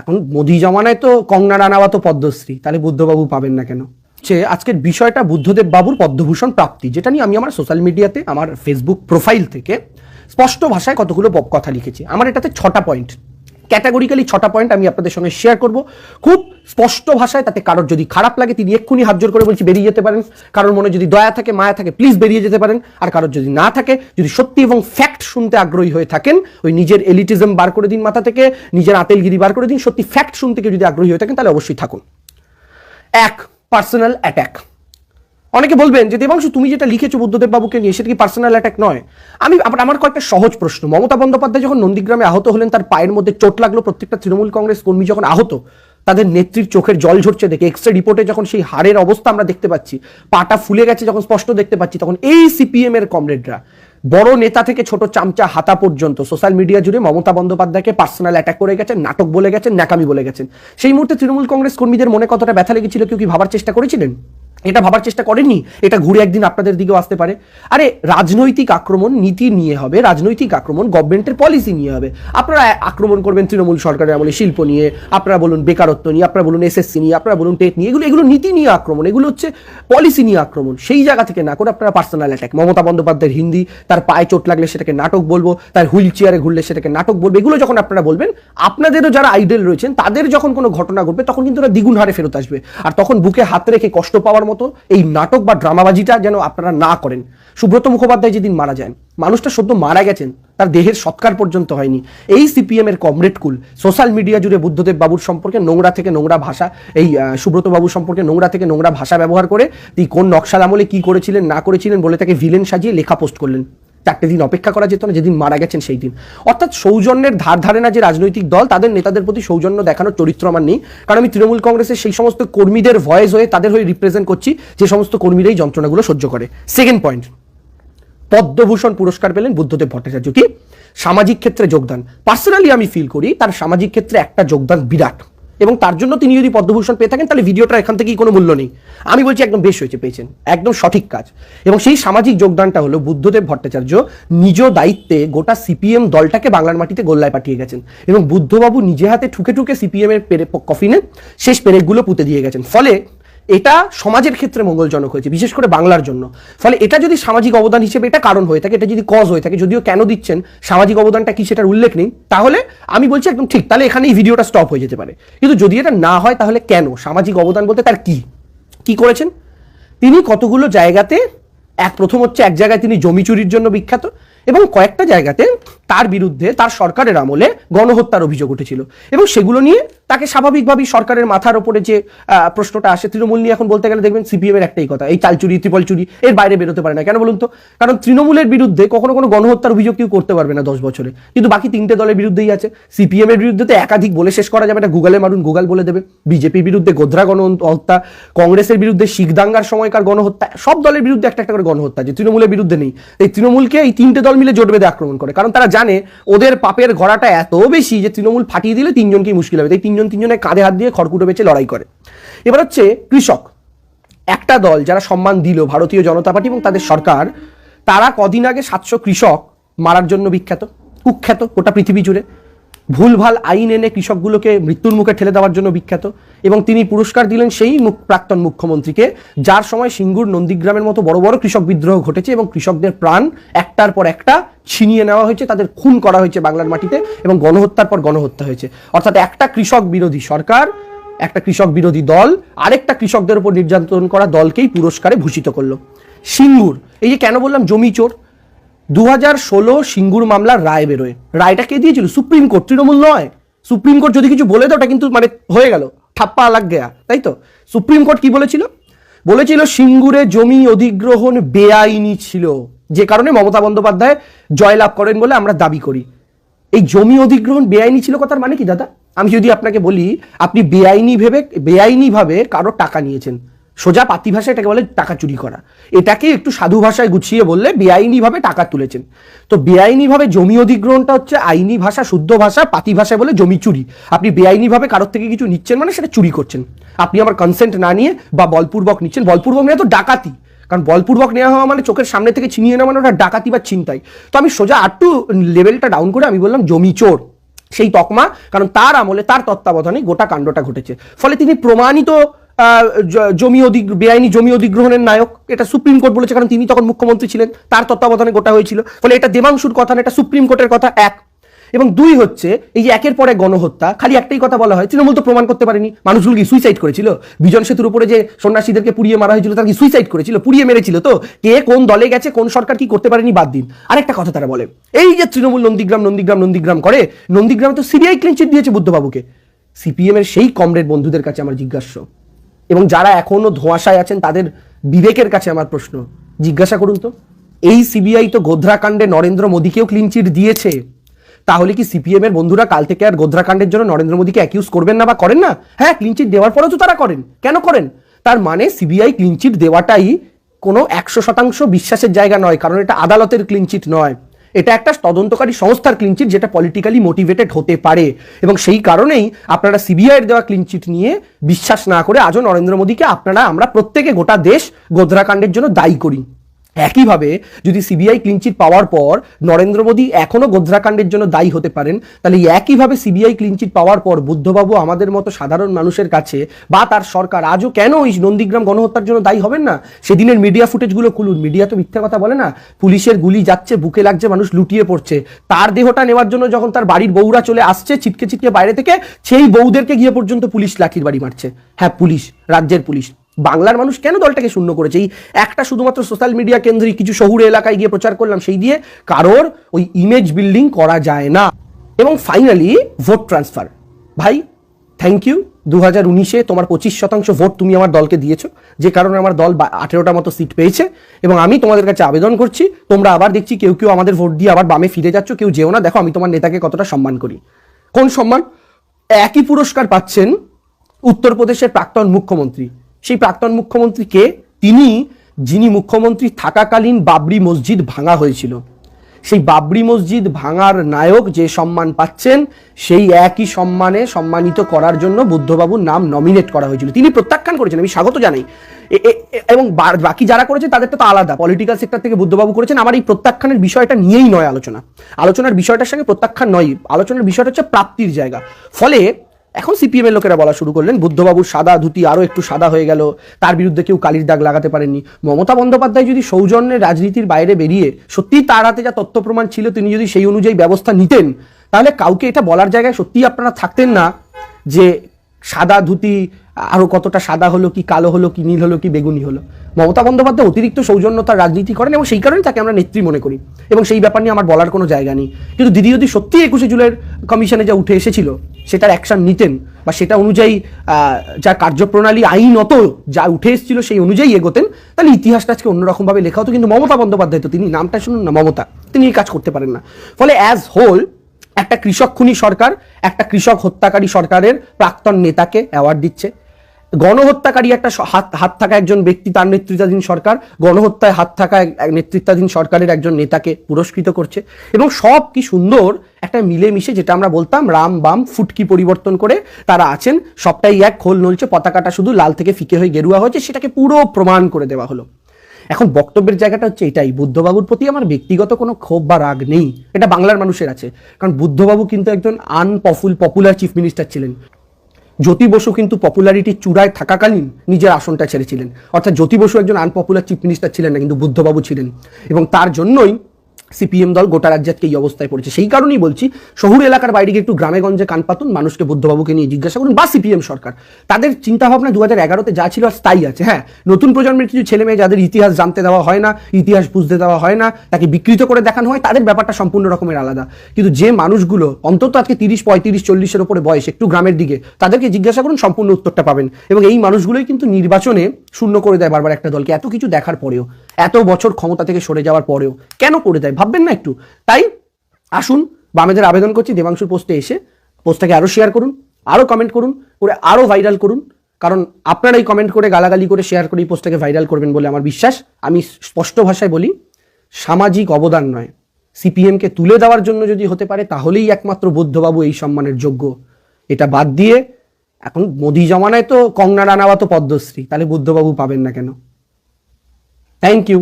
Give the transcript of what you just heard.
এখন মোদি জমানায় তো কঙ্গনা রানাওয়া তো পদ্মশ্রী, তাহলে বুদ্ধবাবু পাবেন না কেন? সে আজকের বিষয়টা বুদ্ধদেব বাবুর পদ্মভূষণ প্রাপ্তি, যেটা নিয়ে আমি আমার সোশ্যাল মিডিয়াতে আমার ফেসবুক প্রোফাইল থেকে স্পষ্ট ভাষায় কতগুলো কথা লিখেছি। আমার এটাতে ছটা পয়েন্ট ক্যাটাগরিক্যালি ছটা পয়েন্ট আমি আপনাদের সঙ্গে শেয়ার করব। খুব স্পষ্ট ভাষায় তাতে কারোর যদি খারাপ লাগে, তিনি এক্ষুনি হাত জোর করে বলছি বেরিয়ে যেতে পারেন। কারোর মনে যদি দয়া থাকে, মায়া থাকে প্লিজ বেরিয়ে যেতে পারেন। আর কারোর যদি না থাকে, যদি সত্যি এবং ফ্যাক্ট শুনতে আগ্রহী হয়ে থাকেন, ওই নিজের এলিটিজম বার করে দিন মাথা থেকে, নিজের আতেলগিরি বার করে দিন, সত্যি ফ্যাক্ট শুনতে কেউ যদি আগ্রহী হয়ে থাকেন, তাহলে অবশ্যই থাকুন। এক পার্সোনাল অ্যাট্যাক অনেকে বলবেন যে, দেবাংশু, তুমি যেটা লিখেছো বুদ্ধদেব বাবুকে নিয়ে, সেটা কি পার্সোনাল অ্যাটাক নয়? আমি আমার কয়েকটা সহজ প্রশ্ন। মমতা বন্দ্যোপাধ্যায় যখন নন্দীগ্রামে আহত হলেন, তার পায়ের মধ্যে চোট লাগল প্রত্যেকটা তৃণমূল কংগ্রেস কর্মী যখন আহত তাদের নেত্রীর চোখের জল ঝরছে দেখে এক্সরে রিপোর্টে যখন সেই হাড়ের অবস্থা আমরা দেখতে পাচ্ছি, পাটা ফুলে গেছে যখন স্পষ্ট দেখতে পাচ্ছি, তখন এই সিপিএম এর কমরেডরা বড় নেতা থেকে ছোট চামচা হাতা পর্যন্ত সোশ্যাল মিডিয়া জুড়ে মমতা বন্দ্যোপাধ্যায়কে পার্সোনাল অ্যাটাক করে গেছেন, নাটক বলে গেছেন নাকামি বলে গেছেন। সেই মুহূর্তে তৃণমূল কংগ্রেস কর্মীদের মনে কতটা ব্যথা লেগেছিল কেউ কি ভাবার চেষ্টা করেছিলেন? এটা ভাবার চেষ্টা করেননি? এটা ঘুরে একদিন আপনাদের দিকেও আসতে পারে। আরে, রাজনৈতিক আক্রমণ নীতি নিয়ে হবে, রাজনৈতিক আক্রমণ গভর্নমেন্টের পলিসি নিয়ে হবে। আপনারা আক্রমণ করবেন তৃণমূল সরকারের আমলে শিল্প নিয়ে, আপনারা বলুন বেকারত্ব নিয়ে, আপনারা বলুন এসএসসি নিয়ে, আপনারা বলুন টেট নিয়ে, এগুলো এগুলো নীতি নিয়ে আক্রমণ, এগুলো হচ্ছে পলিসি নিয়ে আক্রমণ। সেই জায়গা থেকে না করে আপনারা পার্সোনাল অ্যাটাক মমতা বন্দ্যোপাধ্যায়ের হিন্দি, তার পায়ে চোট লাগলে সেটাকে নাটক বলব, তার হুইল চেয়ারে ঘুরলে সেটাকে নাটক বলব, এগুলো যখন আপনারা বলবেন, আপনাদেরও যারা আইডল রয়েছেন, তাদের যখন কোনো ঘটনা ঘটবে, তখন কিন্তু ওরা দ্বিগুণ হারে ফেরত আসবে। আর তখন বুকে হাত রেখে কষ্ট পাওয়ার মতো এই নাটক বা ড্রামাবাজিটা যেন আপনারা না করেন। সুব্রত মুখোপাধ্যায় যেদিন মারা যান, মানুষটা সদ্য মারা গেছেন, তার দেহের সৎকার পর্যন্ত হয়নি। এই সিপিএম এর কমরেড কুল, সোশ্যাল মিডিয়া জুড়ে বুদ্ধদেব বাবুর সম্পর্কে নোংরা থেকে নোংরা ভাষা, এই সুব্রত বাবুর সম্পর্কে নোংরা থেকে নোংরা ভাষা ব্যবহার করে তিনি কোন নকশাল আমলে কি করেছিলেন, না করেছিলেন বলে তাকে ভিলেন সাজিয়ে লেখা পোস্ট করলেন। চারটে দিন অপেক্ষা করা যেত না, যেদিন মারা গেছেন সেই দিন। অর্থাৎ সৌজন্যের ধার ধারে না যে রাজনৈতিক দল, তাদের নেতাদের প্রতি সৌজন্য দেখানোর চরিত্র আমার নেই। কারণ আমি তৃণমূল কংগ্রেসের সেই সমস্ত কর্মীদের ভয়েস হয়ে তাদের হয়ে রিপ্রেজেন্ট করছি, যে সমস্ত কর্মীরা এই যন্ত্রণাগুলো সহ্য করে। সেকেন্ড পয়েন্ট পদ্মভূষণ পুরস্কার পেলেন বুদ্ধদেব ভট্টাচার্য। কি? সামাজিক ক্ষেত্রে যোগদান। পার্সোনালি আমি ফিল করি, তার সামাজিক ক্ষেত্রে একটা যোগদান বিরাট। এবং তার জন্য তিনি যদি পদ্মভূষণ পেয়ে থাকেন, তাহলে ভিডিওটা এখান থেকেই কোনো মূল্য নেই। আমি বলছি একদম বেশ হয়েছে, পেয়েছেন। একদম সঠিক কাজ। এবং সেই সামাজিক যোগদানটা হলো বুদ্ধদেব ভট্টাচার্য নিজ দায়িত্বে গোটা সিপিএম দলটাকে বাংলার মাটিতে গোল্লায় পাঠিয়ে গেছেন। এবং বুদ্ধবাবু নিজে হাতে ঠুকে ঠুকে সিপিএম এর পেরে কফিনে শেষ পেরেকগুলো পুঁতে দিয়ে গেছেন। ফলে এটা সমাজের ক্ষেত্রে মঙ্গলজনক হয়েছে, বিশেষ করে বাংলার জন্য। ফলে এটা যদি সামাজিক অবদান হিসেবে এটা কারণ হয়ে থাকে, এটা যদি কজ হয়ে থাকে, যদিও কেন দিচ্ছেন, সামাজিক অবদানটা কি সেটার উল্লেখ নেই, তাহলে আমি বলছি একদম ঠিক, তাহলে এখানে এই ভিডিওটা স্টপ হয়ে যেতে পারে। কিন্তু যদি এটা না হয়, তাহলে কেন? সামাজিক অবদান বলতে তার কি? কি করেছেন? তিনি কতগুলো জায়গাতে, এক প্রথম হচ্ছে এক জায়গায় তিনি জমি চুরির জন্য বিখ্যাত, এবং কয়েকটা জায়গাতে তার বিরুদ্ধে তার সরকারের আমলে গণহত্যার অভিযোগ উঠেছিল। এবং সেগুলো নিয়ে তাকে স্বাভাবিকভাবেই সরকারের মাথার ওপরে যে প্রশ্নটা আসে, তৃণমূল নিয়ে এখন বলতে গেলে দেখবেন সিপিএম এর একটাই কথা, এই চাল চুরি ত্রিপল চুরি, এর বাইরে বেরোতে পারে না। কেন বলুন তো? কারণ তৃণমূলের বিরুদ্ধে কখনো কোনো গণহত্যার অভিযোগ কেউ করতে পারবে না দশ বছরে। কিন্তু বাকি তিনটে দলের বিরুদ্ধেই আছে। সিপিএম এর বিরুদ্ধে তো একাধিক বলে শেষ করা যাবে না, গুগলে মারুন, গুগল বলে দেবে। বিজেপির বিরুদ্ধে গোধরা গণহত্যা, কংগ্রেসের বিরুদ্ধে শিখ দাঙ্গার সময়কার গণহত্যা, সব দলের বিরুদ্ধে একটা একটা করে গণহত্যা যে তৃণমূলের বিরুদ্ধে নেই। এই তৃণমূলকে এই তিনটে দল মিলে জোট বেঁধে আক্রমণ করে, কারণ তারা জানে ওদের পাপের ঘোড়াটা এত বেশি যে তৃণমূল ফাটিয়ে দিলে তিনজনকেই মুশকিল হবে। তাই তিনজন তিনজনের কাঁধে হাত দিয়ে খড়কুটো বেঁচে লড়াই করে। এবার হচ্ছে কৃষক। একটা দল যারা সম্মান দিল ভারতীয় জনতা পার্টি এবং তাদের সরকার, তারা কদিন আগে সাতশো কৃষক মারার জন্য বিখ্যাত, কুখ্যাত গোটা পৃথিবী জুড়ে। ভুলভাল আইন এনে কৃষকগুলোকে মৃত্যুর মুখে ঠেলে দেওয়ার জন্য বিখ্যাত। এবং তিনি পুরস্কার দিলেন সেই প্রাক্তন মুখ্যমন্ত্রীকে, যার সময় সিঙ্গুর নন্দীগ্রামের মতো বড় বড় কৃষক বিদ্রোহ ঘটেছে এবং কৃষকদের প্রাণ একটার পর একটা ছিনিয়ে নেওয়া হয়েছে, তাদের খুন করা হয়েছে বাংলার মাটিতে এবং গণহত্যার পর গণহত্যা হয়েছে। অর্থাৎ একটা কৃষক বিরোধী সরকার, একটা কৃষক বিরোধী দল, আরেকটা কৃষকদের উপর নির্যাতন করা দলকেই পুরস্কারে ভূষিত করল। সিঙ্গুর, এই যে কেন বললাম জমি চোর? দু হাজার ষোলো সিঙ্গুর মামলার রায় বেরোয়। রায়টা কে দিয়েছিল? Supreme court. তৃণমূল নয়। সুপ্রিম কোর্ট যদি কিছু বলে দেয় ওটা কিন্তু মানে হয়ে গেল। ঠাপ্পা লাগ গেয়া, তাই তো? সুপ্রিম কোর্ট কি বলেছিল? বলেছিল সিঙ্গুরে জমি অধিগ্রহণ বেআইনি ছিল, যে কারণে মমতা বন্দ্যোপাধ্যায় জয়লাভ করেন বলে আমরা দাবি করি। এই জমি অধিগ্রহণ বেআইনি ছিল কথার মানে কি, দাদা? আমি যদি আপনাকে বলি, আপনি বেআইনি ভেবে বেআইনিভাবে কারও টাকা নিয়েছেন। সোজা পাতি ভাষায় এটাকে বলে টাকা চুরি করা। এটাকে একটু সাধু ভাষায় গুছিয়ে বললে বেআইনিভাবে টাকা তুলেছেন তো বেআইনিভাবে জমি অধিগ্রহণটা হচ্ছে আইনি ভাষা, শুদ্ধ ভাষা, পাতি ভাষায় বলে জমি চুরি। আপনি বেআইনিভাবে কারোর থেকে কিছু নিচ্ছেন মানে সেটা চুরি করছেন। আপনি আমার কনসেন্ট না নিয়ে বা বলপূর্বক নিচ্ছেন। বলপূর্বক নিয়ে তো ডাকাতি। কারণ বলপূর্বক নেওয়া হওয়া মানে চোখের সামনে থেকে ছিনিয়ে নেওয়া মানে ওটা ডাকাতি বা ছিনতাই। তো আমি সোজা আটটু লেভেলটা ডাউন করে আমি বললাম জমি চোর। সেই তকমা, কারণ তার আমলে তার তত্ত্বাবধানে গোটা কাণ্ডটা ঘটেছে। ফলে তিনি প্রমাণিত জমি অধিক বেআইনি জমি অধিগ্রহণের নায়ক, এটা সুপ্রিম কোর্ট বলেছে, কারণ তিনি তখন মুখ্যমন্ত্রী ছিলেন, তার তত্ত্বাবধানে গোটা হয়েছিল। ফলে এটা দেবাংশুর কথা না, এটা সুপ্রিম কোর্টের কথা এক। এবং দুই হচ্ছে, এই যে একের পরে গণহত্যা, খালি একটাই কথা বলা হয়, তৃণমূল তো প্রমাণ করতে পারেনি, মানুষগুলো কি সুইসাইড করেছিল? বিজন সেতুর উপরে যে সন্ন্যাসীদেরকে পুড়িয়ে মারা হয়েছিল, তারা কি সুইসাইড করেছিল? পুড়িয়ে মেরেছিল তো? কে কোন দলে গেছে, কোন সরকার কি করতে পারেনি, বাদ দিন। আরেকটা কথা তারা বলে, এই যে তৃণমূল নন্দীগ্রাম নন্দীগ্রাম নন্দীগ্রাম করে, নন্দীগ্রামে তো সিবিআই ক্লিনচিট দিয়েছে বুদ্ধবাবুকে। সিপিএম এর সেই কমরেড বন্ধুদের কাছে আমার জিজ্ঞাস্য এবং যারা এখনও ধোঁয়াশায় আছেন, তাদের বিবেকের কাছে আমার প্রশ্ন। জিজ্ঞাসা করুন তো, এই সিবিআই তো গোধরাকাণ্ডে নরেন্দ্র মোদীকেও ক্লিনচিট দিয়েছে। তাহলে কি সিপিএম এর বন্ধুরা কাল থেকে আর গোধরাকাণ্ডের জন্য নরেন্দ্র মোদীকে অ্যাকিউজ করবেন না বা করেন না? হ্যাঁ ক্লিনচিট দেওয়ার পরেও তো তারা করেন। কেন করেন? তার মানে সিবিআই ক্লিনচিট দেওয়াটাই কোনো একশো শতাংশ বিশ্বাসের জায়গা নয়, কারণ এটা আদালতের ক্লিনচিট নয়। এটা একটা তদন্তকারী সংস্থার ক্লিনচিট যেটা পলিটিক্যালি মোটিভেটেড হতে পারে। এবং সেই কারণেই আপনারা সিবিআই এর দেওয়া ক্লিনচিট নিয়ে বিশ্বাস না করে আজও নরেন্দ্র মোদীকে আপনারা, আমরা প্রত্যেকে গোটা দেশ গোধরাকাণ্ডের জন্য দায়ী করি। একইভাবে যদি সিবিআই ক্লিনচিট পাওয়ার পর নরেন্দ্র মোদী এখনও গোধরাকাণ্ডের জন্য দায়ী হতে পারেন, তাহলে একইভাবে সিবিআই ক্লিনচিট পাওয়ার পর বুদ্ধবাবু আমাদের মতো সাধারণ মানুষের কাছে বা তার সরকার আজও কেন ওই নন্দীগ্রাম গণহত্যার জন্য দায়ী হবেন না? সেদিনের মিডিয়া ফুটেজগুলো খুলুন মিডিয়া তো মিথ্যা কথা বলে না, পুলিশের গুলি যাচ্ছে, বুকে লাগছে, মানুষ লুটিয়ে পড়ছে। তার দেহটা নেওয়ার জন্য যখন তার বাড়ির বউরা চলে আসছে, ছিটকে ছিটকে বাইরে থেকে, সেই বউদেরকে গিয়ে পর্যন্ত পুলিশ লাঠির বাড়ি মারছে। হ্যাঁ পুলিশ, রাজ্যের পুলিশ। বাংলার মানুষ কেন দলটাকে শূন্য করেছে? এই একটা শুধুমাত্র সোশ্যাল মিডিয়া কেন্দ্রিক কিছু শহুরে এলাকায় গিয়ে প্রচার করলাম, সেই দিয়ে কারোর ওই ইমেজ বিল্ডিং করা যায় না। এবং ফাইনালি ভোট ট্রান্সফার ভাই থ্যাংক ইউ দু হাজার উনিশে তোমার পঁচিশ শতাংশ ভোট তুমি আমার দলকে দিয়েছ। যে কারণে আমার দল আঠেরোটা মতো সিট পেয়েছে। এবং আমি তোমাদের কাছে আবেদন করছি, তোমরা আবার দেখছি কেউ কেউ আমাদের ভোট দিয়ে আবার বামে ফিরে যাচ্ছ, কেউ যেও না। দেখো, আমি তোমার নেতাকে কতটা সম্মান করি। কোন সম্মান? একই পুরস্কার পাচ্ছেন উত্তরপ্রদেশের প্রাক্তন মুখ্যমন্ত্রী। সেই প্রাক্তন মুখ্যমন্ত্রী কে তিনি, যিনি মুখ্যমন্ত্রী থাকাকালীন বাবরি মসজিদ ভাঙা হয়েছিল। সেই বাবরি মসজিদ ভাঙার নায়ক যে সম্মান পাচ্ছেন, সেই একই সম্মানে সম্মানিত করার জন্য বুদ্ধবাবুর নাম নমিনেট করা হয়েছিল। তিনি প্রত্যাখ্যান করেছেন, আমি স্বাগত জানাই। এবং বাকি যারা করেছে তাদের তো আলাদা। পলিটিক্যাল সেক্টর থেকে বুদ্ধবাবু করেছেন, আমার এই প্রত্যাখ্যানের বিষয়টা নিয়েই নয় আলোচনা। আলোচনার বিষয়টার সঙ্গে প্রত্যাখ্যান নয়, আলোচনার বিষয়টা হচ্ছে প্রাপ্তির জায়গা। ফলে এখন সিপিএমের লোকেরা বলা শুরু করলেন, বুদ্ধবাবু সাদা ধুতি আরও একটু সাদা হয়ে গেল, তার বিরুদ্ধে কেউ কালির দাগ লাগাতে পারেননি। মমতা বন্দ্যোপাধ্যায় যদি সৌজন্যের রাজনীতির বাইরে বেরিয়ে সত্যিই তার হাতে যা তথ্য প্রমাণ ছিল, তিনি যদি সেই অনুযায়ী ব্যবস্থা নিতেন, তাহলে কাউকে এটা বলার জায়গায় সত্যিই আপনারা থাকতেন না যে সাদা ধুতি, আরও কতটা সাদা হলো কি কালো হলো কি নীল হলো কি বেগুনি হলো। মমতা বন্দ্যোপাধ্যায় অতিরিক্ত সৌজন্যতার রাজনীতি করেন এবং সেই কারণে তাকে আমরা নেত্রী মনে করি। এবং সেই ব্যাপার নিয়ে আমার বলার কোনো জায়গা নেই। কিন্তু দিদি যদি সত্যি একুশে জুলাইয়ের কমিশনে যা উঠে এসেছিল, সেটার অ্যাকশন নিতেন বা সেটা অনুযায়ী যা কার্যপ্রণালী আইনত যা উঠে এসেছিল সেই অনুযায়ী এগোতেন, তাহলে ইতিহাসটা আজকে অন্যরকমভাবে লেখা হতো। কিন্তু মমতা বন্দ্যোপাধ্যায় তো তিনি নামটা শুনুন না, মমতা। তিনি এই কাজ করতে পারেন না। ফলে অ্যাজ হোল একটা কৃষক খুনি সরকার, একটা কৃষক হত্যাকারী সরকারের প্রাক্তন নেতাকে অ্যাওয়ার্ড দিচ্ছে। গণহত্যাকারী একটা হাত হাত থাকা একজন ব্যক্তি, তার নেতৃত্বাধীন সরকার, গণহত্যায় হাত থাকা নেতৃত্বাধীন সরকারের একজন নেতাকে পুরস্কৃত করছে। এবং সব কি সুন্দর, একটা মিলেমিশে যেটা আমরা বলতাম, রাম বাম ফুটকি পরিবর্তন করে তারা আছেন, সবটাই এক খোল নলছে, পতাকাটা শুধু লাল থেকে ফিকে হয়ে গেরুয়া হয়েছে, সেটাকে পুরো প্রমাণ করে দেওয়া হলো। এখন বক্তব্যের জায়গাটা হচ্ছে এটাই। বুদ্ধবাবুর প্রতি আমার ব্যক্তিগত কোনো ক্ষোভ বা রাগ নেই। এটা বাংলার মানুষের আছে। কারণ বুদ্ধবাবু কিন্তু একজন আনপফুল পপুলার চিফ মিনিস্টার ছিলেন। জ্যোতি বসু কিন্তু পপুলারিটি চূড়ায় থাকাকালীন নিজের আসনটা ছেড়েছিলেন। অর্থাৎ জ্যোতি বসু একজন আনপপুলার চিফ মিনিস্টার ছিলেন না, কিন্তু বুদ্ধবাবু ছিলেন। এবং তার জন্যই সিপিএম দল গোটা রাজ্যে আজকে এই অবস্থায় পড়েছে। সেই কারণেই বলছি, শহুর এলাকার বাইরে গিয়ে একটু গ্রামে গঞ্জে কান পাতুন, মানুষকে বুদ্ধবাবুকে নিয়ে জিজ্ঞাসা করুন, বা সিপিএম সরকার। তাদের চিন্তাভাবনা দু হাজার এগারোতে যা ছিল আর স্থায়ী আছে হ্যাঁ। নতুন প্রজন্মের কিছু ছেলে মেয়ে যাদের ইতিহাস জানতে দেওয়া হয় না, ইতিহাস বুঝতে দেওয়া হয় না, তাকে বিকৃত করে দেখানো হয়, তাদের ব্যাপারটা সম্পূর্ণ রকমের আলাদা। কিন্তু যে মানুষগুলো, অন্তত আজকে তিরিশ, পঁয়ত্রিশ, চল্লিশের ওপরে বয়স, একটু গ্রামের দিকে, তাদেরকে জিজ্ঞাসা করুন, সম্পূর্ণ উত্তরটা পাবেন। এবং এই মানুষগুলোই কিন্তু নির্বাচনে শূন্য করে দেয় বারবার একটা দলকে, এত কিছু দেখার পরেও, এত বছর ক্ষমতা থেকে সরে যাওয়ার পরেও। কেন করে দেয় ভাববেন না একটু। তাই আসুন, বামেদের আবেদন করছি, দেবাংশুর পোস্টে এসে পোস্টটাকে আরও শেয়ার করুন আরও কমেন্ট করুন, করে আরও ভাইরাল করুন। কারণ আপনারাই কমেন্ট করে, গালাগালি করে শেয়ার করে এই পোস্টটাকে ভাইরাল করবেন বলে আমার বিশ্বাস। আমি স্পষ্ট ভাষায় বলি, সামাজিক অবদান নয়। সিপিএমকে তুলে দেওয়ার জন্য যদি হতে পারে, তাহলেই একমাত্র বুদ্ধবাবু এই সম্মানের যোগ্য। এটা বাদ দিয়ে, এখন মোদি জমানায় তো কঙ্গনা রানাওয়া তো পদ্মশ্রী, তাহলে বুদ্ধবাবু পাবেন না কেন? Thank you